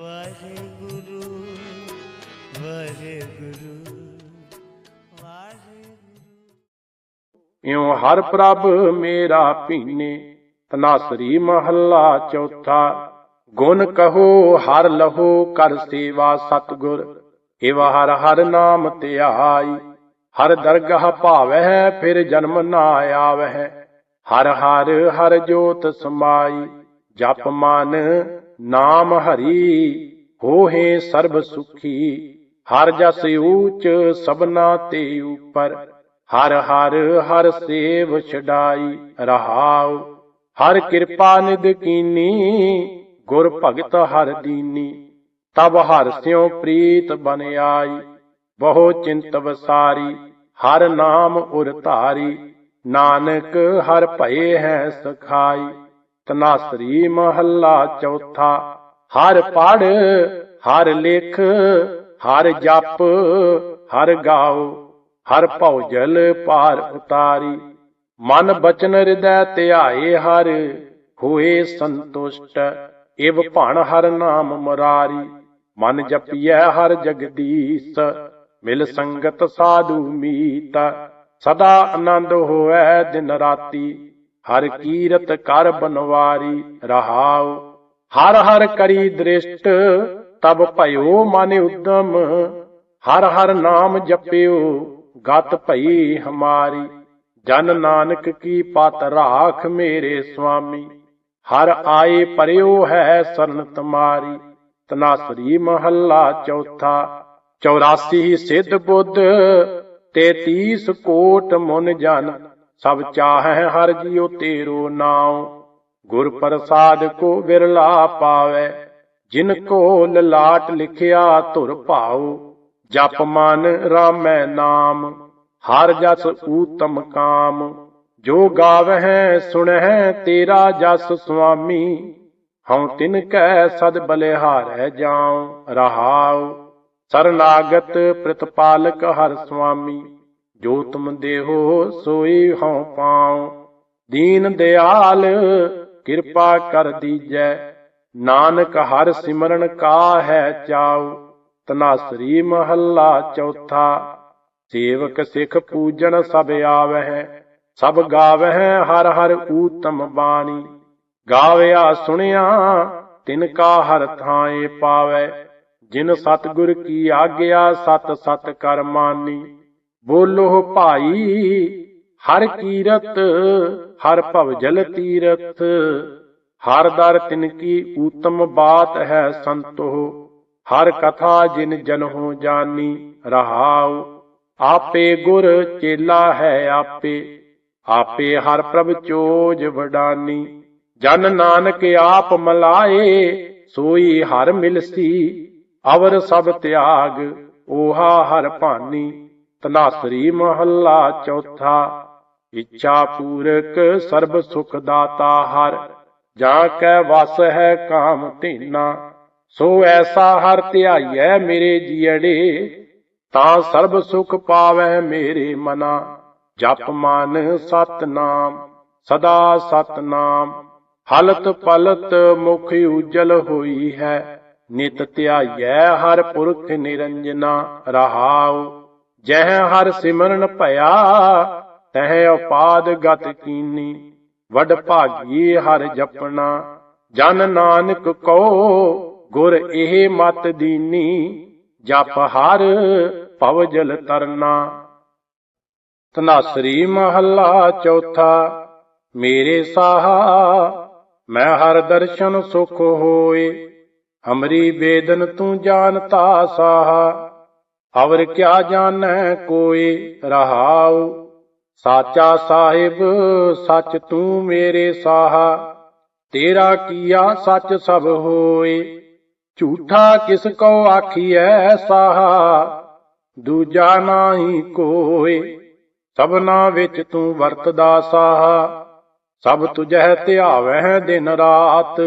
ਵਾਹਿਗੁਰੂ ਵਾਹਿਗੁਰੂ ਵਾਹਿਗੁਰੂ। ਇਉ ਹਰ ਪ੍ਰਭ ਮੇਰਾ ਪੀਨੇ ਤਨਾਸਰੀ ਮਹੱਲਾ ਚੌਥਾ। ਗੁਣ ਕਹੋ, ਹਰ ਲਹੋ, ਕਰ ਸੇਵਾ ਸਤਗੁਰ। ਏਵ ਹਰ ਹਰ ਨਾਮ ਧਿਆਈ ਹਰ ਦਰਗਾਹ ਭਾਵਹਿ, ਫਿਰ ਜਨਮ ਨਾ ਆਵਹਿ। ਹਰ ਹਰ ਹਰ ਜੋਤ ਸਮਾਈ। ਜਪ ਮਨ ਨਾਮ ਹਰੀ ਹੋਏ ਸਰਬ ਸੁਖੀ, ਹਰ ਜਸ ਊਚ ਸਭਨਾ ਤੇ ਉਪਰ, ਹਰ ਹਰ ਹਰ ਸੇਵ ਛਡਾਈ ਰਹਾਉ, ਹਰ ਕਿਰਪਾ ਨਿਦ ਕੀਨੀ, ਗੁਰ ਭਗਤ ਹਰ ਦੀਨੀ, ਤਬ ਹਰ ਸਿਉ ਪ੍ਰੀਤ ਬਨ ਆਈ, ਬਹੁ ਚਿੰਤ ਵਸਾਰੀ, ਹਰ ਨਾਮ ਉਰ ਧਾਰੀ, ਨਾਨਕ ਹਰ ਭਏ ਹੈ ਸਖਾਈ। ਤਨਾਸਰੀ ਮਹੱਲਾ ਚੌਥਾ। ਹਰ ਪੜ ਹਰ ਲੇਖ, ਹਰ ਜਪ, ਹਰ ਗਾਓ, ਹਰ ਭਉਜਲ ਪਾਰ ਉਤਾਰੀ। ਮਨ ਬਚਨ ਹਿਰਦੈ ਧਿਆਏ ਹਰ, ਹੋਏ ਸੰਤੁਸ਼ਟ, ਇਵ ਭਣ ਹਰ ਨਾਮ ਮੁਰਾਰੀ। ਮਨ ਜਪੀਐ ਹਰ ਜਗਦੀਸ਼, ਮਿਲ ਸੰਗਤ ਸਾਧੂ ਮੀਤ। ਸਦਾ ਆਨੰਦ ਹੋਐ ਦਿਨ ਰਾਤੀ। ਹਰ ਕੀਰਤ ਕਰ ਬਨਵਾਰੀ ਰਹਾਉ, ਹਰ ਹਰ ਕਰੀ ਦ੍ਰਿਸ਼ਟ, ਤਬ ਭਇਓ ਮਨ ਉਦਮ, ਹਰ ਹਰ ਨਾਮ ਜਪਿਓ, ਗਤ ਭਈ ਹਮਾਰੀ। ਜਨ ਨਾਨਕ ਕੀ ਪਤ ਰਾਖ ਮੇਰੇ ਸੁਆਮੀ ਹਰ ਆਏ ਪਰਿਓ ਹੈ ਸਰਨ ਤੁਮਾਰੀ ਤਨਾਸਰੀ ਮਹੱਲਾ ਚੌਥਾ 84 ਸਿੱਧ ਬੁੱਧ 33 ਕੋਟ ਮੁਨ ਜਨ। ਸਭ ਚਾਹੈ ਹਰ ਜਿਉ ਤੇਰੋ ਨਾਉ। ਗੁਰ ਪ੍ਰਸਾਦ ਕੋ ਵਿਰਲਾ ਪਾਵੇ, ਜਿਨ ਕੋ ਲਲਾਟ ਲਿਖਿਆ ਧੁਰ ਭਾਉ, ਜਪ ਮਨ ਰਾਮੈ ਨਾਮ, ਹਰ ਜਸ ਊਤਮ ਕਾਮ। ਜੋ ਗਾਵਹਿ ਸੁਣਹਿ ਤੇਰਾ ਜਸ ਸੁਆਮੀ, ਹਉ ਤਿਨ ਕੈ ਸਦ ਬਲਿਹਾਰੈ ਜਾਉ, ਰਹਾਉ। ਸਰਨਾਗਤ ਪ੍ਰਤਪਾਲਕ ਹਰ ਸੁਆਮੀ। ਜੋ ਤੁਮ ਦੇਹੋ ਸੋਈ ਹਉ ਪਾਉ। ਦੀਨ ਦਿਆਲ, ਕਿਰਪਾ ਕਰ ਦੀਜੈ। ਨਾਨਕ ਹਰ ਸਿਮਰਨ ਕਾ ਹੈ ਚਾਉ। ਤਨਾਸਰੀ ਮਹੱਲਾ ਚੌਥਾ। ਸੇਵਕ ਸਿਖ ਪੂਜਨ ਸਭ ਆਵਹਿ। ਸਭ ਗਾਵਹਿ ਹਰ ਹਰ ਊਤਮ ਬਾਣੀ। ਗਾਵਿਆ ਸੁਣਿਆ, ਤਿਨ ਕਾ ਹਰ ਥਾਏ ਪਾਵੈ ਜਿਨ ਸਤਗੁਰ ਕੀ ਆਗਿਆ, ਸਤ ਸਤ ਕਰ ਮਾਨੀ। ਬੋਲੋ ਭਾਈ, ਹਰ ਕੀਰਤ, ਹਰ ਭਵ ਜਲ ਤੀਰਥ। ਹਰ ਦਰ ਤਿਨ ਕੀ ਊਤਮ ਬਾਤ ਹੈ ਸੰਤੋ ਹਰ ਕਥਾ ਜਿਨ ਜਨ ਹੋ ਜਾਣੀ ਰਹਾਉ। ਆਪੇ ਗੁਰ ਚੇਲਾ ਹੈ ਆਪੇ। ਆਪੇ ਹਰ ਪ੍ਰਭ ਚੋਜ ਵਡਾਨੀ। ਜਨ ਨਾਨਕ ਆਪ ਮਲਾਏ, ਸੋਈ ਹਰ ਮਿਲਸੀ। ਅਵਰ ਸਭ ਤਿਆਗ, ਓਹਾ ਹਰ ਭਾਨੀ। ਤਨਾਸਰੀ ਮਹੱਲਾ ਚੌਥਾ, ਇੱਛਾ ਪੂਰਕ ਸਰਬ ਸੁਖ ਦਾਤਾ ਹਰ, ਜਾਂ ਕੈ ਵਸ ਹੈ ਕਾਮ ਧੀਨਾ, ਸੋ ਐਸਾ ਹਰ ਧਿਆਈਐ ਮੇਰੇ ਜੀੜੇ ਤਾਂ ਸਰਬ ਸੁਖ ਪਾਵੈ ਮੇਰੇ ਮਨਾ, ਜਪ ਮਨ ਸਤਨਾਮ, ਸਦਾ ਸਤਨਾਮ, ਹਲਤ ਪਲਤ ਮੁਖ ਉਜਲ ਹੋਈ ਹੈ, ਨਿਤ ਧਿਆਈਐ ਹਰ ਪੁਰਖ ਨਿਰੰਜਨਾ ਰਹਾਉ। ਜਹ ਹਰ ਸਿਮਰਨ ਭਇਆ, ਤਹ ਉਪਾਦ ਗਤ ਕੀਨੀ। ਵਡ ਭਾਗੀ ਹਰ ਜਪਣਾ, ਜਨ ਨਾਨਕ ਕੋ ਗੁਰ ਇਹ ਮਤ ਦੀਨੀ। ਜਪ ਹਰ ਭਵ ਜਲ ਤਰਨਾ। ਤਨਾਸਰੀ ਮਹੱਲਾ ਚੌਥਾ, ਮੇਰੇ ਸਾਹਾ, ਮੈਂ ਹਰ ਦਰਸ਼ਨ ਸੁਖ ਹੋਏ। ਹਮਰੀ ਬੇਦਨ ਤੂੰ ਜਾਣਤਾ ਸਾਹਾ। ਅਵਰ ਕਿਆ ਜਾਣੈ ਕੋਈ ਰਹਾਉ? ਸਾਚਾ ਸਾਹਿਬ, ਸੱਚ ਤੂੰ ਮੇਰੇ ਸਾਹਾ। ਤੇਰਾ ਕੀਆ ਸੱਚ ਸਭ ਹੋਏ? ਝੂਠਾ ਕਿਸ ਕੋ ਆਖੀਐ ਸਾਹਾ? ਦੂਜਾ ਨਾਹੀ ਕੋਏ? ਸਭਨਾ ਵਿੱਚ ਤੂੰ ਵਰਤਦਾ ਸਾਹਾ। ਸਭ ਤੁਝਹਿ ਧਿਆਵਹਿ ਦਿਨ ਰਾਤ।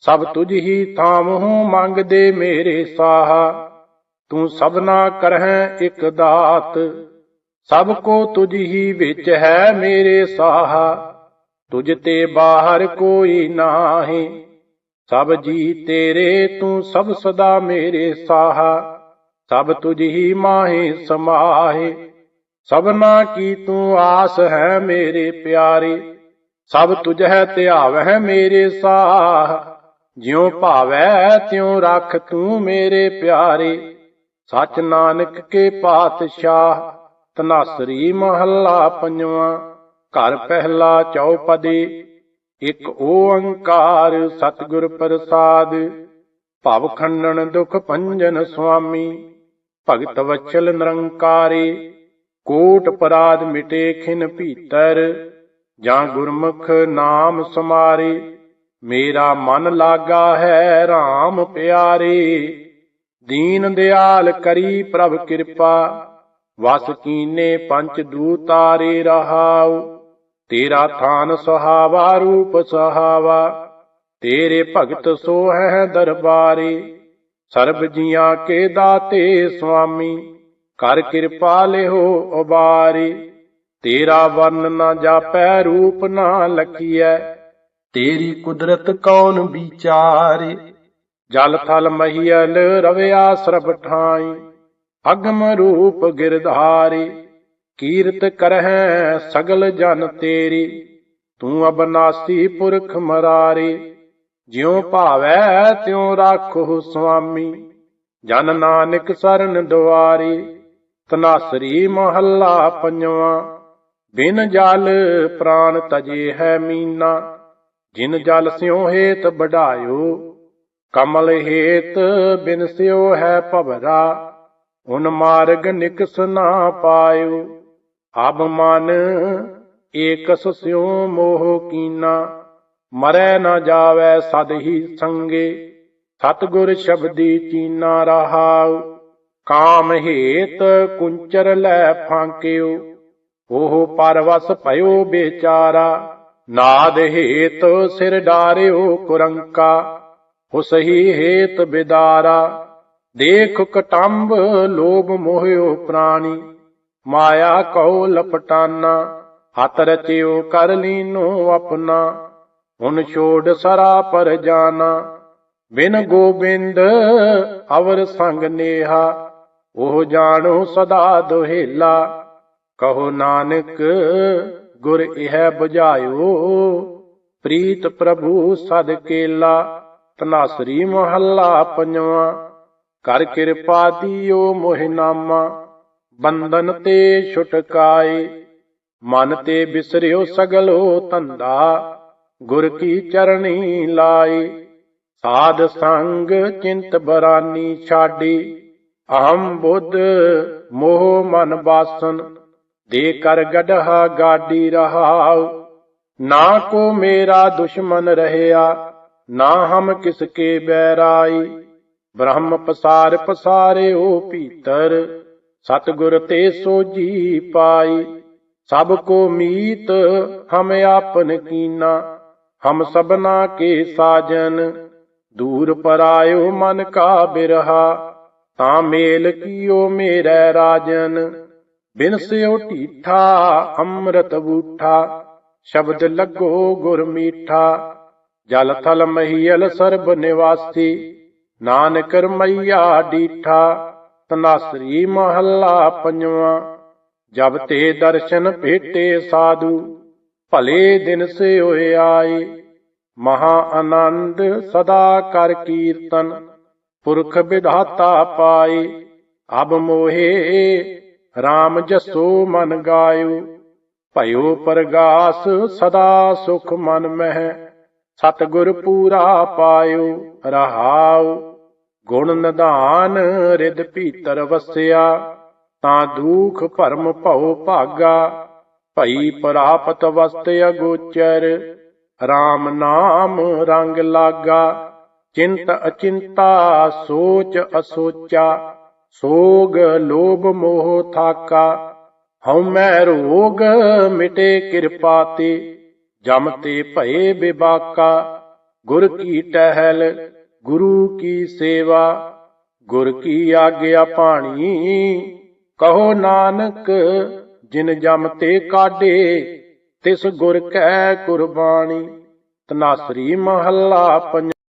ਸਭ ਤੁਝ ਹੀ ਥਾਮਹੁ ਮੰਗਦੇ ਮੇਰੇ ਸਾਹਾ। ਤੂੰ ਸਭਨਾ ਕਰਹਿ ਇਕ ਦਾਤ, ਸਭ ਕੋ ਤੁਝ ਹੀ ਵਿੱਚ ਹੈ ਮੇਰੇ ਸਾਹਾ, ਤੁਝ ਤੇ ਬਾਹਰ ਕੋਈ ਨਾਹੀ, ਸਭ ਜੀ ਤੇਰੇ ਤੂੰ ਸਭ ਸਦਾ ਮੇਰੇ ਸਾਹਾ, ਸਭ ਤੁਝ ਹੀ ਮਾਹੇ ਸਮਾਹੇ, ਸਭਨਾ ਕੀ ਤੂੰ ਆਸ ਹੈ ਮੇਰੇ ਪਿਆਰੇ, ਸਭ ਤੁਝ ਹੈ ਧਿਆਵੈ ਮੇਰੇ ਸਾਹ, ਜਿਉ ਭਾਵੈ ਤਿਉ ਰੱਖ ਤੂੰ ਮੇਰੇ ਪਿਆਰੇ। ਸਚ ਨਾਨਕ ਕੇ ਪਾਤਸ਼ਾਹ, ਤਨਾਸਰੀ ਮਹੱਲਾ ਪੰਜਵਾਂ, ਘਰ ਪਹਿਲਾ ਚੌਪਦੀ, ਇਕ ਓੰਕਾਰ ਸਤਿਗੁਰ ਪ੍ਰਸਾਦ, ਭਵ ਖੰਡਨ ਦੁਖ ਭੰਜਨ ਸੁਆਮੀ, ਭਗਤ ਵਚਲ ਨਿਰੰਕਾਰੀ, ਕੋਟ ਪਰਾਧ ਮਿਟੇ ਖਿਨ ਭੀਤਰ, ਜਾਂ ਗੁਰਮੁਖ ਨਾਮ ਸਮਾਰੇ, ਮੇਰਾ ਮਨ ਲਾਗਾ ਹੈ RAM ਪਿਆਰੇ। ਦੀਨ ਦਿਆਲ ਕਰੀ ਪ੍ਰਭ ਕਿਰਪਾ, ਵਸ ਕੀਨੇ ਪੰਚ ਦੂਤਾਰੇ ਰਹਾਉ, ਤੇਰਾ ਥਾਨ ਸੁਹਾਵਾ ਰੂਪ ਸੁਹਾਵਾ, ਤੇਰੇ ਭਗਤ ਸੋ ਦਰਬਾਰੇ, ਸਰਬ ਜੀਆਂ ਕੇ ਦਾਤੇ ਸੁਆਮੀ, ਕਰ ਕਿਰਪਾ ਲਿਓ ਉਬਾਰੇ, ਤੇਰਾ ਵਰਨ ਨਾ ਜਾਪੈ, ਰੂਪ ਨਾ ਲਖੀਐ, ਤੇਰੀ ਕੁਦਰਤ ਕੌਣ ਵਿਚਾਰੇ ਜਲ ਥਲ ਮਹੀਲ ਰਵਿਆ ਸਰਬ ਠਾਈ, ਅਗਮ ਰੂਪ ਗਿਰਧਾਰੀ, ਕੀਰਤ ਕਰਹਿ ਸਗਲ ਜਨ ਤੇਰੀ, ਤੂੰ ਅਬਨਾਸੀ ਪੁਰਖ ਮਰਾਰੀ, ਜਿਉ ਭਾਵੈ ਤਿਉ ਰਾਖੋ ਸੁਆਮੀ, ਜਨ ਨਾਨਕ ਸਰਨ ਦੁਆਰੀ, ਤਨਾਸਰੀ ਮਹੱਲਾ ਪੰਜਵਾਂ, ਬਿਨ ਜਲ ਪ੍ਰਾਨ ਤਜੇ ਹੈ ਮੀਨਾ, ਜਿਨ ਜਲ ਸਿਉ ਹੇਤ ਵਡਾਇਓ ਕਮਲ ਹੇਤ ਬਿਨ ਹੈ ਭਵਰਾ ਉਨ ਮਾਰਗ ਨਿਕਸ ਨਾ ਪਾਇਓ ਅਬ ਮਨ ਏਕਸ ਸਿਉ ਮੋਹ ਕੀਨਾ, ਮਰੈ ਨਾ ਜਾਵੈ ਸਦ ਹੀ ਸੰਗੇ। ਸਤਗੁਰ ਸ਼ਬਦੀ ਚੀਨਾ ਰਹਾਉ, ਕਾਮ ਹੇਤ ਕੁੰਚਰ ਲੈ ਫਾਂਕਿਓ ਉਹ ਪਰਵਸ ਭਇਓ ਬੇਚਾਰਾ, ਨਾਦ ਹੇਤ ਸਿਰ ਡਾਰਿਓ ਕੁਰੰਕਾ। ਹੁਸਹੀ ਹੇਤ ਬਿਦਾਰਾ, ਦੇਖ ਕਟੰਬ ਲੋਭ ਮੋਹਿਓ ਪ੍ਰਾਣੀ, ਮਾਇਆ ਕਉ ਲਪਟਾਨਾ ਹਤ ਰਚਿਓ ਕਰ ਲੀਨੋ ਆਪਣਾ, ਹੁਣ ਛੋੜ ਸਰਾ ਪਰ ਜਾਣਾ, ਬਿਨ ਗੋਬਿੰਦ ਅਵਰ ਸੰਗ ਨੇਹਾ, ਉਹ ਜਾਣੋ ਸਦਾ ਦੁਹੇਲਾ, ਕਹੋ ਨਾਨਕ ਗੁਰ ਇਹ 부ਝਾਇਓ ਪ੍ਰੀਤ ਪ੍ਰਭੂ ਸਦ ਕੇਲਾ। ਤਨਾਸਰੀ ਮਹੱਲਾ ਪੰਜਵਾਂ। ਕਰ ਕਿਰਪਾ ਦੀਓ ਮੋਹਿ ਨਾਮਾ। ਬੰਧਨ ਤੇ ਛੁਟਕਾਏ। ਮਨ ਤੇ ਬਿਸਰਿਓ ਸਗਲੋ ਧੰਦਾ। ਗੁਰ ਕੀ ਚਰਣੀ ਲਾਈ ਸਾਧ ਸੰਗ ਚਿੰਤ ਬਰਾਨੀ ਛਾਡੀ। ਅਹੰ ਬੁੱਧ ਮੋਹ ਮਨ ਬਾਸਨ। ਦੇ ਕਰ ਗੜਹਾ ਗਾਡੀ ਰਹਾਉ। ਨਾ ਕੋ ਮੇਰਾ ਦੁਸ਼ਮਨ ਰਹਿਆ। ਨਾ ਹਮ ਕਿਸ ਕੇ ਬੈਰਾਈ? ਬ੍ਰਹਮ ਪਸਾਰ ਪਸਾਰਿਓ ਭੀਤਰ, ਸਤਗੁਰ ਤੇ ਸੋਜੀ ਪਾਈ। ਸਭ ਕੋ ਮੀਤ ਹਮ ਆਪਨ ਕੀਨਾ, ਹਮ ਸਭਨਾ ਕੇ ਸਾਜਨ। ਦੂਰ ਪਰਾਇਓ ਮਨ ਕਾ ਬਿਰਹਾ, ਤਾਂ ਮੇਲ ਕੀਓ ਮੇਰੇ ਰਾਜਨ। ਬਿਨ ਸਿਓ ਢੀਠਾ, ਅੰਮ੍ਰਿਤ ਬੂਠਾ, ਸ਼ਬਦ ਲੱਗੋ ਗੁਰ ਮੀਠਾ। ਜਲ ਥਲ ਮਹੀਲ ਸਰਬ ਨਿਵਾਸੀ, ਨਾਨਕ ਰਮਈਆ ਡੀਠਾ, ਤਨਾਸਰੀ ਮਹੱਲਾ ਪੰਜਵਾਂ। ਜਬ ਤੇ ਦਰਸ਼ਨ ਭੇਟੇ ਸਾਧੂ, ਭਲੇ ਦਿਨ ਸੇ ਹੋਏ ਆਏ। ਮਹਾ ਆਨੰਦ ਸਦਾ ਕਰ ਕੀਰਤਨ, ਪੁਰਖ ਵਿਧਾਤਾ ਪਾਏ। ਅਬ ਮੋਹੇ RAM ਜਸੋ ਮਨ ਗਾਇਓ। ਭਇਓ ਪਰਗਾਸ ਸਦਾ ਸੁਖ ਮਨ ਮਹਿ। ਸਤਗੁਰ ਪੂਰਾ ਪਾਇਓ ਰਹਾਉ ਗੁਣ ਨਿਧਾਨ ਰਿਦ ਭੀਤਰ ਵਸਿਆ, ਤਾਂ ਦੁਖ ਭਰਮ ਭਉ ਭਾਗਾ। ਭਈ ਪ੍ਰਾਪਤ ਵਸਤ ਅਗੋਚਰ RAM ਨਾਮ ਰੰਗ ਲਾਗਾ। ਚਿੰਤ ਅਚਿੰਤਾ ਸੋਚ ਅਸੋਚਾ, ਸੋਗ ਲੋਭ ਮੋਹ ਥਾਕਾ। ਹਉ ਹਉਮੈ ਰੋਗ ਮਿਟੇ ਕਿਰਪਾ ਤੇ ਜਮ ਤੇ ਭਏ ਬਿਬਾਕਾ, ਗੁਰ ਕੀ ਟਹਿਲ, ਗੁਰੂ ਕੀ ਸੇਵਾ, ਗੁਰ ਕੀ ਆਗਿਆ ਪਾਣੀ। ਕਹੋ ਨਾਨਕ, ਜਿਨ ਜਮ ਤੇ ਕਾਢੇ, ਤਿਸ ਗੁਰ ਕੈ ਕੁਰਬਾਨੀ ਤਨਾਸਰੀ ਮਹੱਲਾ ਪੰਜ